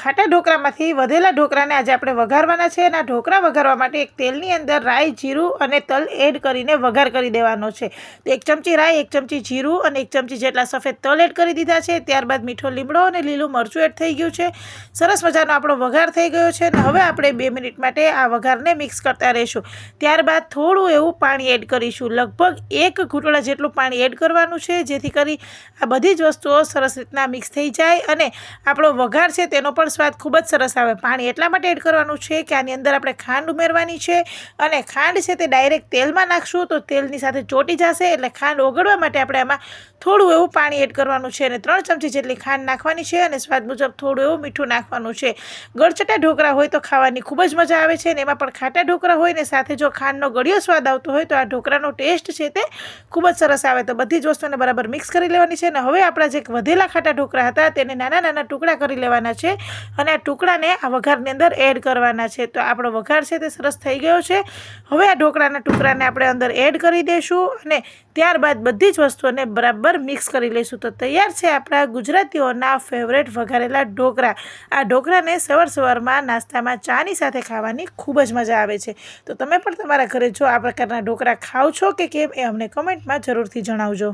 ખાટા ઢોકળામાંથી વધેલા ઢોકળાને આજે આપણે વઘારવાના છે અને આ ઢોકળા વઘારવા માટે એક તેલની અંદર રાઈ, જીરું અને તલ એડ કરીને વઘાર કરી દેવાનો છે. તો એક ચમચી રાઈ, એક ચમચી જીરું અને એક ચમચી જેટલા સફેદ તલ એડ કરી દીધા છે. ત્યારબાદ મીઠો લીમડો અને લીલું મરચું એડ થઈ ગયું છે. સરસ મજાનો આપણો વઘાર થઈ ગયો છે અને હવે આપણે બે મિનિટ માટે આ વઘારને મિક્સ કરતા રહીશું. ત્યારબાદ થોડું એવું પાણી એડ કરીશું. લગભગ એક ઘૂંટડા જેટલું પાણી એડ કરવાનું છે, જેથી કરી આ બધી જ વસ્તુઓ સરસ રીતના મિક્સ થઈ જાય અને આપણો વઘાર છે તેનો પણ સ્વાદ ખૂબ જ સરસ આવે. પાણી એટલા માટે એડ કરવાનું છે કે આની અંદર આપણે ખાંડ ઉમેરવાની છે અને ખાંડ છે તે ડાયરેક્ટ તેલમાં નાખશું તો તેલની સાથે ચોટી જશે એટલે ખાંડ ઓગળવા માટે આપણે આમાં થોડું એવું પાણી એડ કરવાનું છે અને ત્રણ ચમચી જેટલી ખાંડ નાખવાની છે અને સ્વાદ મુજબ થોડું એવું મીઠું નાખવાનું છે. ગળચટા ઢોકળા હોય તો ખાવાની ખૂબ જ મજા આવે છે અને એમાં પણ ખાટા ઢોકળા હોય ને સાથે જો ખાંડનો ગળ્યો સ્વાદ આવતો હોય તો આ ઢોકળાનો ટેસ્ટ છે તે ખૂબ જ સરસ આવે. તો બધી જ વસ્તુને બરાબર મિક્સ કરી લેવાની છે અને હવે આપણા જે વધેલા ખાટા ઢોકળા હતા તેને નાના નાના ટુકડા કરી લેવાના છે. અને આ ટુકડાને આ વઘારની અંદર એડ કરવાના છે. તો આપણો વઘાર છે તે સરસ થઈ ગયો છે. હવે આ ઢોકળાના ટુકડાને આપણે અંદર એડ કરી દઈશું અને ત્યારબાદ બધી જ વસ્તુઓને બરાબર મિક્સ કરી લઈશું. તો તૈયાર છે આપણા ગુજરાતીઓના ફેવરેટ વઘારેલા ઢોકળા. આ ઢોકળાને સવાર સવારમાં નાસ્તામાં ચાની સાથે ખાવાની ખૂબ જ મજા આવે છે. તો તમે પણ તમારા ઘરે જો આ પ્રકારના ઢોકળા ખાઓ છો કે કેમ એ અમને કમેન્ટમાં જરૂરથી જણાવજો.